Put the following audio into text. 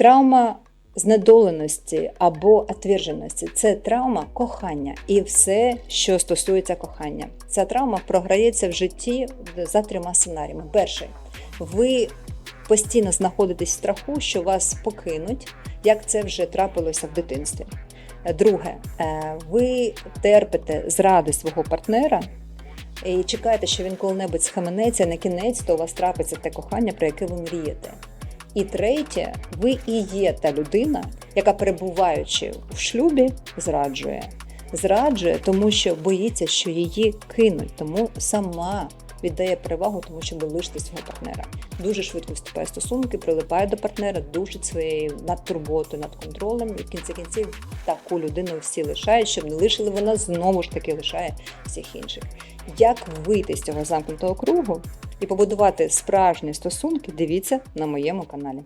Травма знедоленості або отверженості це травма кохання і все, що стосується кохання. Ця травма програється в житті за трьома сценаріями. Перший ви постійно знаходитесь в страху, що вас покинуть, як це вже трапилося в дитинстві. Друге, е, ви терпите зради свого партнера і чекаєте, що він коли-небудь схаменеться, на кінець то у вас трапиться те кохання, про яке ви мрієте. І третє, ви і є та людина, яка перебуваючи в шлюбі, зраджує. Зраджує, тому що боїться, що її кинуть, тому сама віддає перевагу, тому що ви лишите свого партнера. Дуже швидко вступає в стосунки, прилипає до партнера, душить своєю надтурботою, над контролем. І в кінці кінців таку людину всі лишають, щоб не лишили, вона знову ж таки лишає всіх інших. Як вийти з цього замкнутого кругу і побудувати справжні стосунки, дивіться на моєму каналі.